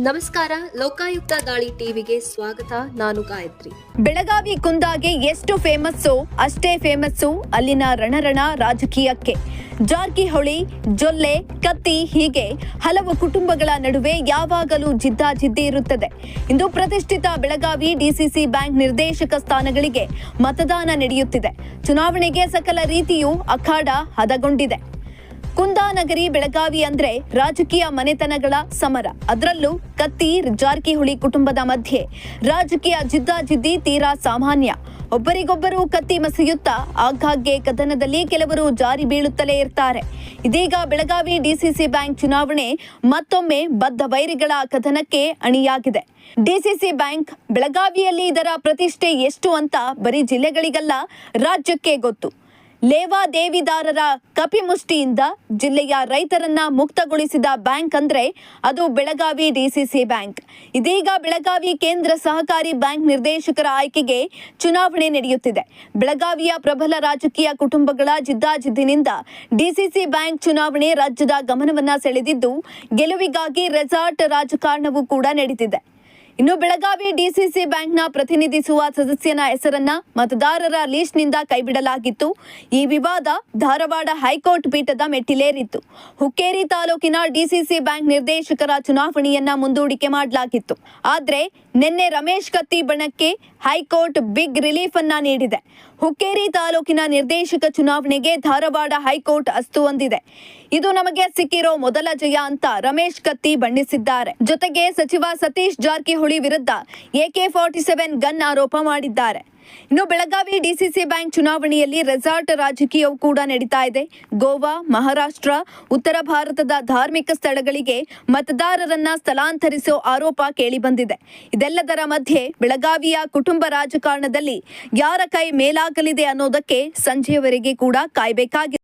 ನಮಸ್ಕಾರ, ಲೋಕಾಯುಕ್ತ ದಾಳಿ ಟಿವಿಗೆ ಸ್ವಾಗತ. ನಾನು ಗಾಯತ್ರಿ. ಬೆಳಗಾವಿ ಕುಂದಾಗೆ ಎಷ್ಟು ಫೇಮಸ್ಸು ಅಷ್ಟೇ ಫೇಮಸ್ಸು ಅಲ್ಲಿನ ರಣರಣ ರಾಜಕೀಯಕ್ಕೆ. ಜಾರ್ಕಿಹೊಳಿ, ಜೊಲ್ಲೆ, ಕತ್ತಿ ಹೀಗೆ ಹಲವು ಕುಟುಂಬಗಳ ನಡುವೆ ಯಾವಾಗಲೂ ಜಿದ್ದಾಜಿದ್ದಿ ಇರುತ್ತದೆ. ಇಂದು ಪ್ರತಿಷ್ಠಿತ ಬೆಳಗಾವಿ ಡಿಸಿಸಿ ಬ್ಯಾಂಕ್ ನಿರ್ದೇಶಕ ಸ್ಥಾನಗಳಿಗೆ ಮತದಾನ ನಡೆಯುತ್ತಿದೆ. ಚುನಾವಣೆಗೆ ಸಕಲ ರೀತಿಯೂ ಅಖಾಡ ಹದಗೊಂಡಿದೆ. ಕುಂದಾನಗರಿ ಬೆಳಗಾವಿ ಅಂದ್ರೆ ರಾಜಕೀಯ ಮನೆತನಗಳ ಸಮರ. ಅದರಲ್ಲೂ ಕತ್ತಿ, ಜಾರಕಿಹೊಳಿ ಕುಟುಂಬದ ಮಧ್ಯೆ ರಾಜಕೀಯ ಜಿದ್ದಾಜಿದ್ದಿ ತೀರಾ ಸಾಮಾನ್ಯ. ಒಬ್ಬರಿಗೊಬ್ಬರು ಕತ್ತಿ ಮಸೆಯುತ್ತಾ ಆಗಾಗ್ಗೆ ಕದನದಲ್ಲಿ ಕೆಲವರು ಜಾರಿ ಬೀಳುತ್ತಲೇ ಇರ್ತಾರೆ. ಇದೀಗ ಬೆಳಗಾವಿ ಡಿಸಿಸಿ ಬ್ಯಾಂಕ್ ಚುನಾವಣೆ ಮತ್ತೊಮ್ಮೆ ಬದ್ಧ ವೈರಿಗಳ ಕಥನಕ್ಕೆ ಅಣಿಯಾಗಿದೆ. ಡಿಸಿಸಿ ಬ್ಯಾಂಕ್ ಬೆಳಗಾವಿಯಲ್ಲಿ ಇದರ ಪ್ರತಿಷ್ಠೆ ಎಷ್ಟು ಅಂತ ಬರೀ ಜಿಲ್ಲೆಗಳಿಗಲ್ಲ, ರಾಜ್ಯಕ್ಕೆ ಗೊತ್ತು. ಲೇವಾದೇವಿದಾರರ ಕಪಿಮುಷ್ಟಿಯಿಂದ ಜಿಲ್ಲೆಯ ರೈತರನ್ನ ಮುಕ್ತಗೊಳಿಸಿದ ಬ್ಯಾಂಕ್ ಅಂದ್ರೆ ಅದು ಬೆಳಗಾವಿ ಡಿಸಿಸಿ ಬ್ಯಾಂಕ್. ಇದೀಗ ಬೆಳಗಾವಿ ಕೇಂದ್ರ ಸಹಕಾರಿ ಬ್ಯಾಂಕ್ ನಿರ್ದೇಶಕರ ಆಯ್ಕೆಗೆ ಚುನಾವಣೆ ನಡೆಯುತ್ತಿದೆ. ಬೆಳಗಾವಿಯ ಪ್ರಬಲ ರಾಜಕೀಯ ಕುಟುಂಬಗಳ ಜಿದ್ದಾಜಿದ್ದಿನಿಂದ ಡಿಸಿಸಿ ಬ್ಯಾಂಕ್ ಚುನಾವಣೆ ರಾಜ್ಯದ ಗಮನವನ್ನ ಸೆಳೆದಿದ್ದು, ಗೆಲುವಿಗಾಗಿ ರೆಸಾರ್ಟ್ ರಾಜಕಾರಣವೂ ಕೂಡ ನಡೆದಿದೆ ಇನ್ನು ಬೆಳಗಾವಿ ಡಿಸಿಸಿ ಬ್ಯಾಂಕ್ನ ಪ್ರತಿನಿಧಿಸುವ ಸದಸ್ಯನ ಹೆಸರನ್ನ ಮತದಾರರ ಲೀಸ್ಟ್ನಿಂದ ಕೈಬಿಡಲಾಗಿತ್ತು. ಈ ವಿವಾದ ಧಾರವಾಡ ಹೈಕೋರ್ಟ್ ಪೀಠದ ಮೆಟ್ಟಿಲೇರಿತ್ತು. ಹುಕ್ಕೇರಿ ತಾಲೂಕಿನ ಡಿಸಿಸಿ ಬ್ಯಾಂಕ್ ನಿರ್ದೇಶಕರ ಚುನಾವಣೆಯನ್ನ ಮುಂದೂಡಿಕೆ ಮಾಡಲಾಗಿತ್ತು. ಆದ್ರೆ, ನಿನ್ನೆ ರಮೇಶ್ ಕತ್ತಿ ಬಣಕ್ಕೆ ಹೈಕೋರ್ಟ್ ಬಿಗ್ ರಿಲೀಫ್ ಅನ್ನ ನೀಡಿದೆ. ಹುಕ್ಕೇರಿ ತಾಲೂಕಿನ ನಿರ್ದೇಶಕ ಚುನಾವಣೆಗೆ ಧಾರವಾಡ ಹೈಕೋರ್ಟ್ ಅಸ್ತು ಹೊಂದಿದೆ ಇದು ನಮಗೆ ಸಿಕ್ಕಿರೋ ಮೊದಲ ಜಯ ಅಂತ ರಮೇಶ್ ಕತ್ತಿ ಬಣ್ಣಿಸಿದ್ದಾರೆ. ಜೊತೆಗೆ ಸಚಿವ ಸತೀಶ್ ಜಾರಕಿಹೊಳಿ ವಿರುದ್ಧ ಎಕೆ ಫಾರ್ಟಿ ಸೆವೆನ್ ಗನ್ ಆರೋಪ ಮಾಡಿದ್ದಾರೆ. ಇನ್ನು ಬೆಳಗಾವಿ ಡಿಸಿಸಿ ಬ್ಯಾಂಕ್ ಚುನಾವಣೆಯಲ್ಲಿ ರೆಸಾರ್ಟ್ ರಾಜಕೀಯವೂ ಕೂಡ ನಡೀತಾ ಇದೆ. ಗೋವಾ, ಮಹಾರಾಷ್ಟ್ರ, ಉತ್ತರ ಭಾರತದ ಧಾರ್ಮಿಕ ಸ್ಥಳಗಳಿಗೆ ಮತದಾರರನ್ನ ಸ್ಥಳಾಂತರಿಸೋ ಆರೋಪ ಕೇಳಿಬಂದಿದೆ. ಇದೆಲ್ಲದರ ಮಧ್ಯೆ ಬೆಳಗಾವಿಯ ಕುಟುಂಬ ರಾಜಕಾರಣದಲ್ಲಿ ಯಾರ ಕೈ ಮೇಲಾಗಲಿದೆ ಅನ್ನೋದಕ್ಕೆ ಸಂಜೆಯವರೆಗೆ ಕೂಡ ಕಾಯಬೇಕಾಗಿದೆ